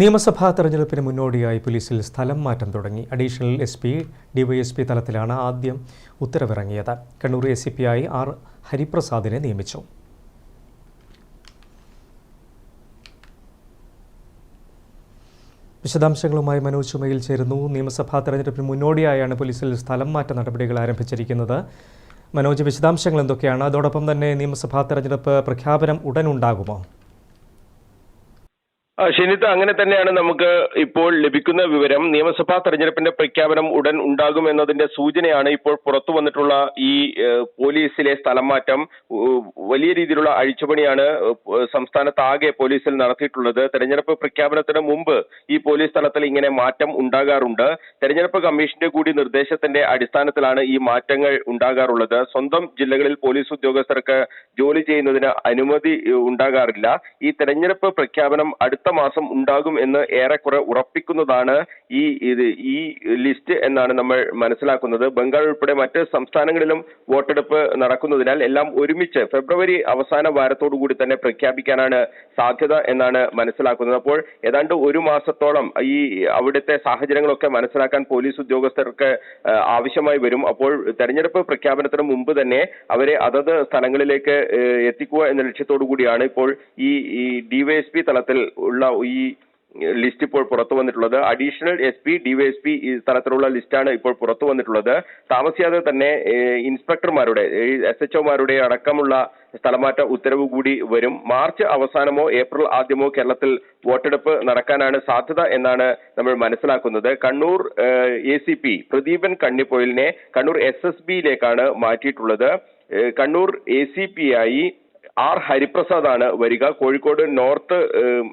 നിയമസഭാ തെരഞ്ഞെടുപ്പിന് മുന്നോടിയായി പോലീസിൽ സ്ഥലം മാറ്റം തുടങ്ങി. അഡീഷണൽ എസ് പി ഡിവൈഎസ്പി തലത്തിലാണ് ആദ്യം ഉത്തരവിറങ്ങിയത്. കണ്ണൂർ എസ് സി പി ആയി ആർ ഹരിപ്രസാദിനെ നിയമിച്ചു. വിശദാംശങ്ങളുമായി മനോജ് ചുമയിൽ ചേരുന്നു. നിയമസഭാ തെരഞ്ഞെടുപ്പിന് മുന്നോടിയായാണ് പോലീസിൽ സ്ഥലം മാറ്റ നടപടികൾ ആരംഭിച്ചിരിക്കുന്നത്. മനോജ് വിശദാംശങ്ങൾ എന്തൊക്കെയാണ്? അതോടൊപ്പം തന്നെ നിയമസഭാ തെരഞ്ഞെടുപ്പ് പ്രഖ്യാപനം ഉടൻ ഉണ്ടാകുമോ? ഷിനിത്ത് അങ്ങനെ തന്നെയാണ് നമുക്ക് ഇപ്പോൾ ലഭിക്കുന്ന വിവരം. നിയമസഭാ തെരഞ്ഞെടുപ്പിന്റെ പ്രഖ്യാപനം ഉടൻ ഉണ്ടാകും എന്നതിന്റെ സൂചനയാണ് ഇപ്പോൾ പുറത്തു വന്നിട്ടുള്ള ഈ പോലീസിലെ സ്ഥലം മാറ്റം. വലിയ രീതിയിലുള്ള അഴിച്ചുപണിയാണ് സംസ്ഥാനത്താകെ പോലീസിൽ നടത്തിയിട്ടുള്ളത്. തെരഞ്ഞെടുപ്പ് പ്രഖ്യാപനത്തിന് മുമ്പ് ഈ പോലീസ് തലത്തിൽ ഇങ്ങനെ മാറ്റം ഉണ്ടാകാറുണ്ട്. തെരഞ്ഞെടുപ്പ് കമ്മീഷന്റെ കൂടി നിർദ്ദേശത്തിന്റെ അടിസ്ഥാനത്തിലാണ് ഈ മാറ്റങ്ങൾ ഉണ്ടാകാറുള്ളത്. സ്വന്തം ജില്ലകളിൽ പോലീസ് ഉദ്യോഗസ്ഥർക്ക് ജോലി ചെയ്യുന്നതിന് അനുമതി ഉണ്ടാകാറില്ല. ഈ തെരഞ്ഞെടുപ്പ് പ്രഖ്യാപനം അടുത്ത മാസം ഉണ്ടാകും എന്ന് ഏറെക്കുറെ ഉറപ്പിക്കുന്നതാണ് ഈ ഇത് ഈ ലിസ്റ്റ് എന്നാണ് നമ്മൾ മനസ്സിലാക്കുന്നത്. ബംഗാൾ ഉൾപ്പെടെ മറ്റ് സംസ്ഥാനങ്ങളിലും വോട്ടെടുപ്പ് നടക്കുന്നതിനാൽ എല്ലാം ഒരുമിച്ച് ഫെബ്രുവരി അവസാന വാരത്തോടു കൂടി തന്നെ പ്രഖ്യാപിക്കാനാണ് സാധ്യത എന്നാണ് മനസ്സിലാക്കുന്നത്. അപ്പോൾ ഏതാണ്ട് ഒരു മാസത്തോളം ഈ അവിടുത്തെ സാഹചര്യങ്ങളൊക്കെ മനസ്സിലാക്കാൻ പോലീസ് ഉദ്യോഗസ്ഥർക്ക് ആവശ്യമായി വരും. അപ്പോൾ തെരഞ്ഞെടുപ്പ് പ്രഖ്യാപനത്തിന് മുമ്പ് തന്നെ അവരെ അതത് സ്ഥലങ്ങളിലേക്ക് എത്തിക്കുക എന്ന ലക്ഷ്യത്തോടു കൂടിയാണ് ഇപ്പോൾ ഈ ഡിവൈഎസ്പി തലത്തിൽ ഉള്ള ഈ ലിസ്റ്റ് ഇപ്പോൾ പുറത്തു വന്നിട്ടുള്ളത്. അഡീഷണൽ എസ് പി ഡിവൈഎസ്പി തലത്തിലുള്ള ലിസ്റ്റാണ് ഇപ്പോൾ പുറത്തു വന്നിട്ടുള്ളത്. താമസിയാതെ തന്നെ ഇൻസ്പെക്ടർമാരുടെ എസ് എച്ച് ഒമാരുടെ അടക്കമുള്ള സ്ഥലമാറ്റ ഉത്തരവ് കൂടി വരും. മാർച്ച് അവസാനമോ ഏപ്രിൽ ആദ്യമോ കേരളത്തിൽ വോട്ടെടുപ്പ് നടക്കാനാണ് സാധ്യത എന്നാണ് നമ്മൾ മനസ്സിലാക്കുന്നത്. Kannur A C P Pradeepan കണ്ണിപ്പൊയിലിനെ Kannur S S ബിയിലേക്കാണ് മാറ്റിയിട്ടുള്ളത്. കണ്ണൂർ എ സി പി ആയി ആർ ഹരിപ്രസാദ് ആണ് വരിക. Kozhikode north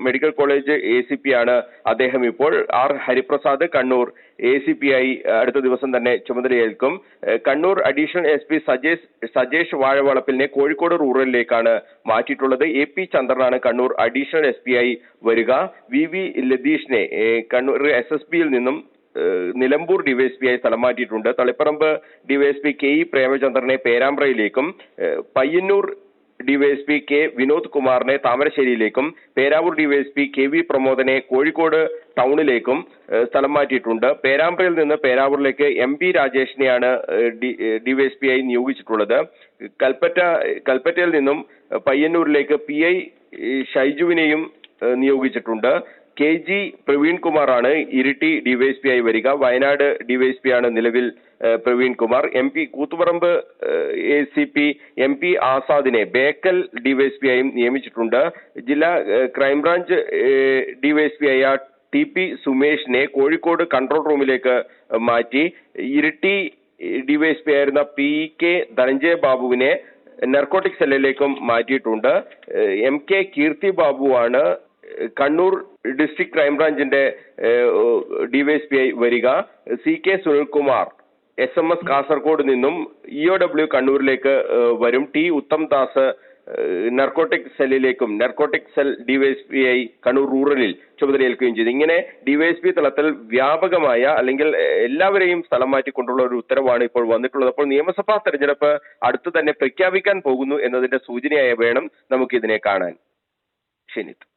medical college A C P ആണ് അദ്ദേഹം ഇപ്പോൾ. R Hariprasad Kannur A C P ആയി അടുത്ത ദിവസം തന്നെ ചുമതലയേൽക്കും. Kannur additional S P Sajesh Sajesh വാഴവളപ്പിലിനെ Kozhikode റൂറലിലേക്കാണ് മാറ്റിയിട്ടുള്ളത്. എ പി ചന്ദ്രനാണ് കണ്ണൂർ അഡീഷണൽ എസ് പി ആയി വരിക. വി വി ലതീഷിനെ കണ്ണൂർ എസ് എസ് പിയിൽ നിന്നും നിലമ്പൂർ ഡിവൈഎസ്പി ആയി സ്ഥലം മാറ്റിയിട്ടുണ്ട്. തളിപ്പറമ്പ് ഡിവൈഎസ്പി കെ ഇ പ്രേമചന്ദ്രനെ പേരാമ്പ്രയിലേക്കും. പയ്യന്നൂർ ഡിവൈഎസ്പി കെ വിനോദ് കുമാറിനെ താമരശ്ശേരിയിലേക്കും പേരാവൂർ ഡിവൈഎസ്പി കെ വി പ്രമോദനെ കോഴിക്കോട് ടൗണിലേക്കും സ്ഥലം മാറ്റിയിട്ടുണ്ട്. പേരാമ്പ്രയിൽ നിന്ന് പേരാവൂരിലേക്ക് എം പി രാജേഷിനെയാണ് ഡിവൈഎസ്പി ആയി നിയോഗിച്ചിട്ടുള്ളത്. കൽപ്പറ്റ കൽപ്പറ്റയിൽ നിന്നും പയ്യന്നൂരിലേക്ക് പി ഐ ഷൈജുവിനെയും നിയോഗിച്ചിട്ടുണ്ട്. കെ ജി പ്രവീൺ കുമാറാണ് ഇരിട്ടി ഡിവൈഎസ്പി ആയി വരിക. വയനാട് ഡിവൈഎസ്പി ആണ് നിലവിൽ Praveenkumar. Praveen Kumar M P Koothuparamba A C P M P ആസാദിനെ Bekal DYSP ആയും നിയമിച്ചിട്ടുണ്ട്. ജില്ലാ ക്രൈംബ്രാഞ്ച് ഡിവൈഎസ്പി ആയ ടി പി സുമേഷിനെ കോഴിക്കോട് കൺട്രോൾ റൂമിലേക്ക് മാറ്റി. ഇരിട്ടി ഡിവൈഎസ്പി ആയിരുന്ന പി കെ ധനഞ്ജയ ബാബുവിനെ നർക്കോട്ടിക് സെല്ലിലേക്കും മാറ്റിയിട്ടുണ്ട്. എം കെ കീർത്തി ബാബുവാണ് കണ്ണൂർ ഡിസ്ട്രിക്ട് ക്രൈംബ്രാഞ്ചിന്റെ ആയി വരിക. C K Sunilkumar S M S Kasaragod നിന്നും ഇ ഒ ഡബ്ല്യു കണ്ണൂരിലേക്ക് വരും. ടി ഉത്തംദാസ് നർക്കോട്ടിക് സെല്ലിലേക്കും നർക്കോട്ടിക് സെൽ ഡിവൈഎസ്പി ആയി കണ്ണൂർ റൂറലിൽ ചുമതലയേൽക്കുകയും ചെയ്തു. ഇങ്ങനെ ഡിവൈഎസ്പി തലത്തിൽ വ്യാപകമായ അല്ലെങ്കിൽ എല്ലാവരെയും സ്ഥലം മാറ്റിക്കൊണ്ടുള്ള ഒരു ഉത്തരവാണ് ഇപ്പോൾ വന്നിട്ടുള്ളത്. അപ്പോൾ നിയമസഭാ തെരഞ്ഞെടുപ്പ് അടുത്ത് തന്നെ പ്രഖ്യാപിക്കാൻ പോകുന്നു എന്നതിന്റെ സൂചനയായി വേണം നമുക്ക് ഇതിനെ കാണാൻ. ഷെനിത്ത്